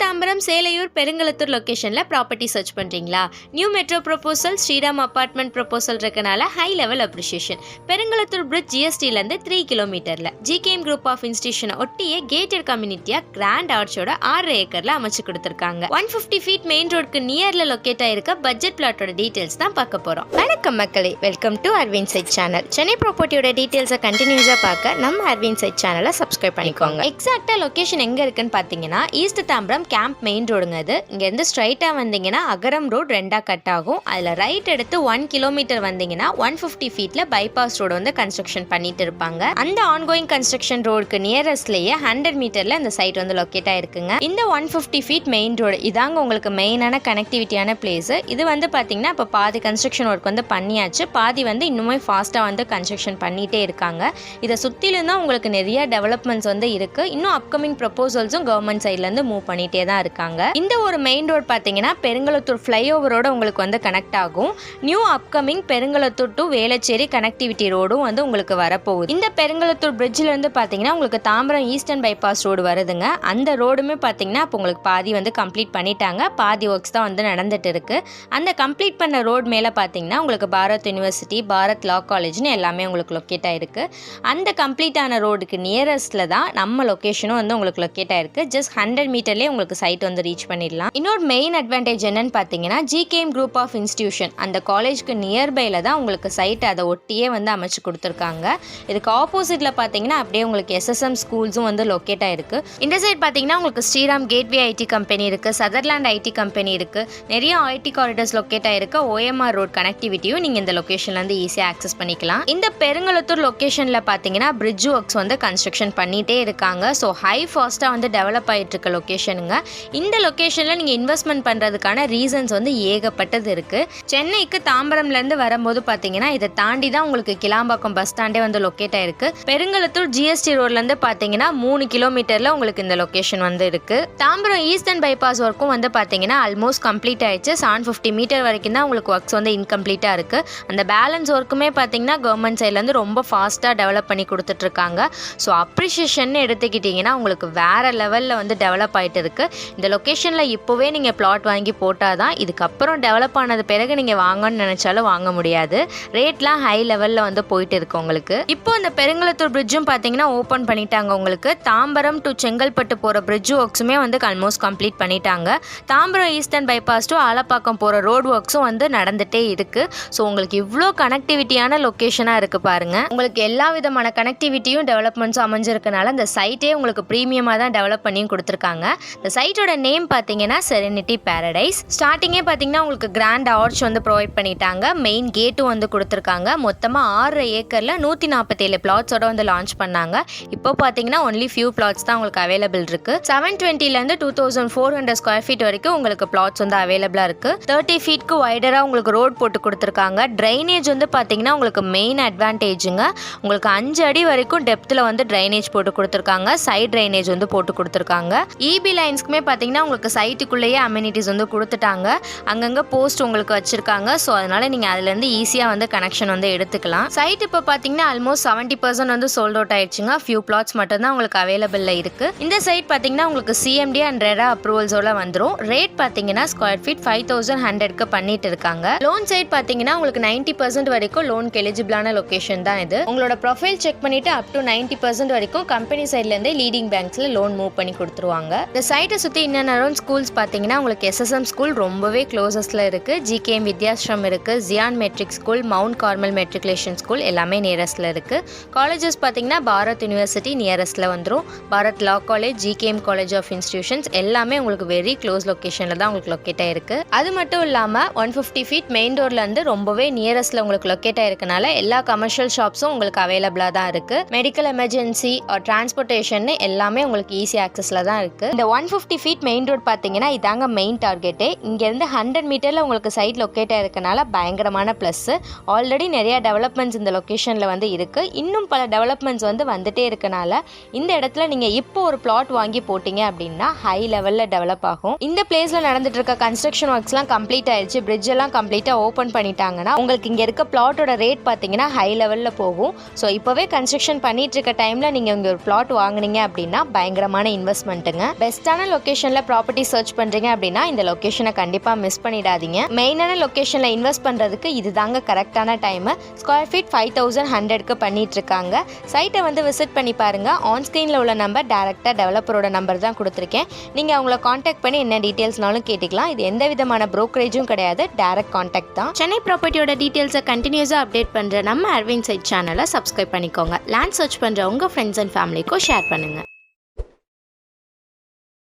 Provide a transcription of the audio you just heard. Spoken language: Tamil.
தாம்பரம் சேலையூர் பெருங்கலத்தூர் லொக்கேஷனில் ப்ராப்பர்ட்டி சர்ச் பண்ணுறீங்களா new metro proposal Sriram apartment proposal இருக்கனால high level appreciation Perungalathur bridge ஜிஎஸ்டிலேருந்து three கிலோமீட்டரில் ஜிகேஎம் குரூப் ஆஃப் இன்ஸ்டியூஷனை ஒட்டியே கேட்டட் கம்யூனிட்டியாக கிராண்ட் ஆர்ச்சோட ஆறு ஏக்கரில் அமைச்சு கொடுத்துருக்காங்க. ஒன் ஃபிஃப்டி ஃபீட் மெயின் ரோடுக்கு நியர்ல லொக்கேட் ஆயிருக்க பட்ஜெட் பிளாட்டோட டீட்டெயில்ஸ் தான் பார்க்க போகிறோம் வணக்கம் மக்களே welcome to Aravind site channel Chennai ப்ராப்பர்ட்டியோட டீட்டெயில்ஸை கண்டினியூஸாக பார்க்க நம்ம அரவிந்த் சைட் சேனலை சப்ஸ்கிரைப் பண்ணிக்கோங்க. எக்ஸாக்டாக லொக்கேஷன் எங்கே இருக்குன்னு பார்த்தீங்கன்னா ஈஸ்ட் தாம்பரம் கேம்ப் மெயின் ரோடுங்க இது. இங்கேருந்து ஸ்ட்ரைட்டாக வந்தீங்கன்னா அகரம் ரோடு ரெண்டாக கட் ஆகும். அதில் ரைட் எடுத்து ஒன் கிலோமீட்டர் வந்தீங்கன்னா ஒன் ஃபிஃப்டி ஃபீட்டில் பைபாஸ் ரோடு வந்து கன்ஸ்ட்ரக்ஷன் பண்ணிட்டு இருப்பாங்க. அந்த ஆன்கோயிங் கன்ஸ்ட்ரக்ஷன் ரோடுக்கு நியரஸ்ட்லேயே ஹண்ட்ரட் மீட்டரில் இந்த சைட் வந்து லொக்கேட் ஆயிருக்குங்க. இந்த one fifty feet main road இதாங்க உங்களுக்கு மெயினான கனெக்டிவிட்டியான பிளேஸ் இது வந்து பார்த்தீங்கன்னா இப்போ பாதி கன்ஸ்ட்ரக்ஷன் ஒர்க் வந்து பண்ணியாச்சு. பாதி வந்து இன்னுமே ஃபாஸ்ட்டாக வந்து கன்ஸ்ட்ரக்ஷன் பண்ணிகிட்டே இருக்காங்க. இதை சுற்றிலும் தான் உங்களுக்கு நிறைய டெவலப்மெண்ட்ஸ் வந்து இருக்குது இன்னும் அப்கமிங் ப்ரப்போசல்ஸும் கவர்மெண்ட் சைட்லேருந்து மூவ் பண்ணிகிட்டே தான் இருக்காங்க. இந்த ஒரு மெயின் ரோடு பார்த்தீங்கன்னா பெருங்கலத்தூர் ஃப்ளைஓவரோட உங்களுக்கு வந்து கனெக்ட் ஆகும். New upcoming Perungalathur to Velachery connectivity ரோடும் வந்து உங்களுக்கு வரப்போகுது. இந்த பெருங்கலத்தூர் பிரிட்ஜில் இருந்து பார்த்தீங்கன்னா உங்களுக்கு தாம்பரம் ஈஸ்டர்ன் பைபாஸ் ரோடு வருதுங்க. அந்த ரோடுமே பார்த்தீங்கன்னா இப்போ உங்களுக்கு பாதி வந்து கம்ப்ளீட் பண்ணிட்டாங்க. பாதி ஒர்க்ஸ் தான் வந்து நடந்துட்டு இருக்கு. அந்த கம்ப்ளீட் பண்ண ரோடு மேலே பார்த்தீங்கன்னா உங்களுக்கு பாரத் யூனிவர்சிட்டி பாரத் லா காலேஜ்னு எல்லாமே உங்களுக்கு லொக்கேட் ஆயிருக்கு. அந்த கம்ப்ளீட் ஆன ரோடுக்கு நியரஸ்ட்ல தான் நம்ம லொக்கேஷனும் வந்து உங்களுக்கு லொக்கேட் ஆயிருக்கு. ஜஸ்ட் ஹண்ட்ரட் மீட்டர்லேயே உங்களுக்கு சைட் வந்து ரீச் பண்ணிடலாம். இன்னொரு மெயின் அட்வான்டேஜ் என்னன்னு பார்த்தீங்கன்னா ஜிகேஎம் குரூப் ஆஃப் இன்ஸ்டியூஷன் அந்த காலேஜ்க்கு நியர்பைல தான் உங்களுக்கு சைட் அதை ஒட்டியே வந்து அமைச்சு கொடுத்துருக்காங்க. இதுக்கு ஆப்போசிட்ல பார்த்தீங்கன்னா அப்படியே உங்களுக்கு எஸ்எஸ்எம் ஸ்கூல்ஸும் வந்து லொக்கேட் ஆயிருக்கு. இந்த சைட் பார்த்தீங்கன்னா உங்களுக்கு ஸ்ரீராம் கேட்வே ஐடி கம்பெனி இருக்கு சதர்லாண்ட் ஐடி கம்பெனி இருக்கு நிறைய ஐடி காரிடர்ஸ் லொக்கேட் ஆயிருக்கு ஓஎம்ஆர் ரோட் கனெக்டிவிட்டியும் நீங்க இந்த லொக்கேஷன்ல இருந்து ஈஸியாக ஆக்சஸ் பண்ணிக்கலாம். இந்த பெருங்கலத்தூர் லொக்கேஷன்ல பார்த்தீங்கன்னா பிரிட்ஜ் ஒர்க்ஸ் வந்து கன்ஸ்ட்ரக்ஷன் பண்ணிட்டே இருக்காங்க. ஸோ ஹை ஃபாஸ்ட்டாக வந்து டெவலப் ஆயிட்டு இருக்க லொக்கேஷனுங்க இந்த லொக்கேஷனில் நீங்கள் இன்வெஸ்ட்மெண்ட் பண்ணுறதுக்கான ரீசன்ஸ் வந்து ஏகப்பட்டது இருக்குது சென்னைக்கு தாம்பரம்லேருந்து வரும்போது பார்த்தீங்கன்னா இதை தாண்டி தான் உங்களுக்கு கிளாம்பாக்கம் பஸ் ஸ்டாண்டே வந்து லொக்கேட் ஆயிருக்கு. பெருங்கலத்தூர் ஜிஎஸ்டி ரோட்லேருந்து பார்த்தீங்கன்னா மூணு கிலோமீட்டரில் உங்களுக்கு இந்த லொக்கேஷன் வந்து இருக்குது தாம்பரம் ஈஸ்டர்ன் பைபாஸ் ஒர்க்கும் வந்து பார்த்தீங்கன்னா ஆல்மோஸ்ட் கம்ப்ளீட் ஆயிடுச்சு. செவன் ஃபிஃப்டி மீட்டர் வரைக்கும் தான் உங்களுக்கு ஒர்க்ஸ் வந்து இன்கம்ப்ளீட்டாக இருக்குது அந்த பேலன்ஸ் ஒர்க்குமே பார்த்தீங்கன்னா கவர்மெண்ட் சைட்லேருந்து ரொம்ப ஃபாஸ்ட்டாக டெவலப் பண்ணி கொடுத்துட்ருக்காங்க ஸோ அப்ரிஷியேஷன் எடுத்துக்கிட்டிங்கன்னா உங்களுக்கு வேறு லெவலில் வந்து டெவலப் ஆகிட்டு இருக்குது இந்த லொக்கேஷனில் இப்போவே நீங்கள் பிளாட் வாங்கி போட்டால் தான் இதுக்கப்புறம் டெவலப் ஆனது பிறகு நீங்கள் வாங்கணும்னு நினச்சாலும் வாங்க முடியாது. ரேட்லாம் ஹை லெவலில் வந்து போயிட்டு இருக்கு உங்களுக்கு. இப்போ இந்த பெருங்குளத்தூர் பிரிட்ஜும் பார்த்தீங்கன்னா ஓப்பன் பண்ணிட்டாங்க உங்களுக்கு. தாம்பரம் டு செங்கல்பட்டு போகிற பிரிட்ஜ் ஒர்க்ஸுமே வந்து ஆல்மோஸ்ட் கம்ப்ளீட் பண்ணிட்டாங்க. Tambaram eastern bypass to Alappakkam போகிற ரோடு ஒர்க்ஸும் வந்து நடந்துகிட்டே இருக்குது ஸோ உங்களுக்கு இவ்வளோ கனெக்டிவிட்டியான லொக்கேஷனாக இருக்குது பாருங்கள் உங்களுக்கு எல்லா விதமான கனெக்டிவிட்டியும் டெவலப்மெண்ட்ஸும் அமைஞ்சிருக்கனால இந்த சைட்டே உங்களுக்கு ப்ரீமியமாக தான் டெவலப் பண்ணியும் கொடுத்துருக்காங்க. இந்த சைட்டோட நேம் பார்த்தீங்கன்னா செரெனிட்டி பேரடைஸ் ஸ்டார்டிங்கே பார்த்தீங்கன்னா உங்களுக்கு கிராண்ட் ஆர்ச் வந்து ப்ரொவைட் பண்ணிட்டாங்க. மெயின் கேட்டும் வந்து கொடுத்துருக்காங்க. மொத்தமாக ஆறு ஏக்கரில் நூற்றி நாற்பத்தேழு பிளாட்ஸோட வந்து லான்ச் பண்ணாங்க. இப்போ பார்த்தீங்கன்னா ஒன்லி ஃபியூ பிளாட்ஸ் தான் உங்களுக்கு அவைலபிள் இருக்கு. Seven டுவெண்ட்டிலேருந்து two thousand four hundred square feet வரைக்கும் உங்களுக்கு பிளாட்ஸ் வந்து அவைலபிளாக இருக்கு. தேர்ட்டி ஃபீட்க்கு வைடராக உங்களுக்கு ரோட் போட்டு கொடுத்துருக்காங்க. ட்ரைனேஜ் வந்து பார்த்தீங்கன்னா உங்களுக்கு மெயின் அட்வான்டேஜுங்க உங்களுக்கு அஞ்சு அடி வரைக்கும் டெப்த்தில் வந்து ட்ரைனேஜ் போட்டு கொடுத்துருக்காங்க. சைட் ட்ரைனேஜ் வந்து போட்டு கொடுத்துருக்காங்க. இபி எல்லாத்துக்குமே பார்த்தீங்கன்னா உங்களுக்கு சைட்டுக்குள்ளேயே அம்யூனிட்டிஸ் வந்து கொடுத்துட்டாங்க. அங்கங்கே போஸ்ட் உங்களுக்கு வச்சிருக்காங்க. ஸோ அதனால நீங்கள் அதுலேருந்து ஈஸியாக வந்து கனெக்ஷன் வந்து எடுத்துக்கலாம். சைட் இப்போ பார்த்தீங்கன்னா ஆல்மோஸ்ட் செவன்ட்டி பர்சன்ட் வந்து சோல்ட் அவுட் ஆயிடுச்சுங்க. ஃபியூ பிளாட்ஸ் மட்டும்தான் உங்களுக்கு அவைலபிளில் இருக்கு. இந்த சைட் பார்த்தீங்கன்னா உங்களுக்கு சிஎம்டி அண்ட் ரெரா அப்ரூவல்ஸோட வந்துடும் ரேட் பார்த்தீங்கன்னா ஸ்கொயர் ஃபீட் ஃபைவ் தௌசண்ட் ஹண்ட்ரட்க்கு பண்ணிட்டு இருக்காங்க. லோன் சைட் பார்த்தீங்கன்னா உங்களுக்கு நைன்ட்டி பர்சன்ட் வரைக்கும் லோனுக்கு எலிஜிபிளான லொகேஷன் தான் இது. உங்களோட ப்ரொஃபைல் செக் பண்ணிட்டு அப் டு நைன்ட்டி பர்சன்ட் வரைக்கும் கம்பெனி சைட்லேருந்தே லீடிங் பேங்க்ஸில் லோன் மூவ் பண்ணி கொடுத்துருவாங்க. இந்த சைட் சைட்டை சுற்றி இன்னும் அரௌண்ட் ஸ்கூல்ஸ் பார்த்தீங்கன்னா உங்களுக்கு எஸ்எஸ்எம் ஸ்கூல் ரொம்பவே க்ளோசஸ்ல இருக்குது ஜிகேஎம் வித்யாஸ்ரம் இருக்குது Zion matric school Mount Carmel matriculation school எல்லாமே நியரஸ்ட்ல இருக்குது காலேஜஸ் பார்த்தீங்கன்னா பாரத் யூனிவர்சிட்டி நியரஸ்ட்ல வந்துடும் Bharat law college GKM college of institutions எல்லாமே உங்களுக்கு வெரி க்ளோஸ் லொக்கேஷனில் தான் உங்களுக்கு லொக்கேட் ஆயிருக்கு அது மட்டும் இல்லாமல் ஒன் ஃபிஃப்டி ஃபீட் மெயின் ரோட்ல இருந்து ரொம்பவே நியரஸ்ட்ல உங்களுக்கு லொக்கேட் ஆயிருக்கனால எல்லா கமர்ஷியல் ஷாப்ஸும் உங்களுக்கு அவைலபிளாக தான் இருக்குது மெடிக்கல் எமர்ஜென்சி டிரான்ஸ்போர்ட்டேஷன் எல்லாமே உங்களுக்கு ஈஸி ஆக்சஸில் தான் இருக்குது இந்த one fifty feet main road பார்த்தீங்கன்னா இதாங்க மெயின் டார்கெட்டு இங்கேருந்து ஹண்ட்ரட் மீட்டரில் உங்களுக்கு சைட் லொக்கேட் ஆகிருக்கனால பயங்கரமான ப்ளஸ்ஸு ஆல்ரெடி நிறைய டெவலப்மெண்ட்ஸ் இந்த லொக்கேஷனில் வந்து இருக்குது இன்னும் பல டெவலப்மெண்ட்ஸ் வந்து வந்துட்டே இருக்கனால இந்த இடத்துல நீங்கள் இப்போ ஒரு பிளாட் வாங்கி போட்டீங்க அப்படின்னா ஹை லெவலில் டெவலப் ஆகும். இந்த பிளேஸில் நடந்துட்டு இருக்க கன்ஸ்ட்ரக்ஷன் ஒர்க்ஸ்லாம் கம்ப்ளீட் ஆயிடுச்சு பிரிட்ஜ் எல்லாம் கம்ப்ளீட்டாக ஓப்பன் பண்ணிட்டாங்கன்னா உங்களுக்கு இங்கே இருக்க பிளாட்டோட ரேட் பார்த்தீங்கன்னா ஹை லெவலில் போகும். ஸோ இப்போவே கன்ஸ்ட்ரக்ஷன் பண்ணிட்டு இருக்க டைமில் நீங்கள் இங்கே ஒரு பிளாட் வாங்குனீங்க அப்படின்னா பயங்கரமான இன்வெஸ்ட்மெண்ட்டுங்க பெஸ்ட்டான லொக்கேஷனில் ப்ராப்பர்ட்டி சர்ச் பண்ணுறீங்க அப்படின்னா இந்த லொக்கேஷனை கண்டிப்பாக மிஸ் பண்ணிடாதீங்க. மெயினான லொக்கேஷனில் இன்வெஸ்ட் பண்ணுறதுக்கு இது தாங்க கரெக்டான time square feet five thousand ஹண்ட்ரட்க்கு பண்ணிகிட்ருக்காங்க சைட்டை வந்து விசிட் பண்ணி பாருங்கள் ஆன் ஸ்க்ரீனில் உள்ள நம்பர் டேரெக்டாக டெவலப்பரோட நம்பர் தான் கொடுத்துருக்கேன். நீங்கள் அவங்கள காண்டாக்ட் பண்ணி என்ன டீட்டெயில்ஸ்னாலும் கேட்டுக்கலாம். இது எந்த விதமான ப்ரோக்கரேஜும் கிடையாது. டேரக்ட் காண்டாக்ட் தான். சென்னை ப்ராப்பர்ட்டியோட டீட்டெயில்ஸை கண்டினியூஸாக அப்டேட் பண்ணுற நம்ம அரவிந்த் சைட் சேனலை சப்ஸ்கிரைப் பண்ணிக்கோங்க. லேண்ட் சர்ச் பண்ணுற உங்கள் ஃப்ரெண்ட்ஸ் அண்ட் ஃபேமிலிக்கும் ஷேர் பண்ணுங்கள்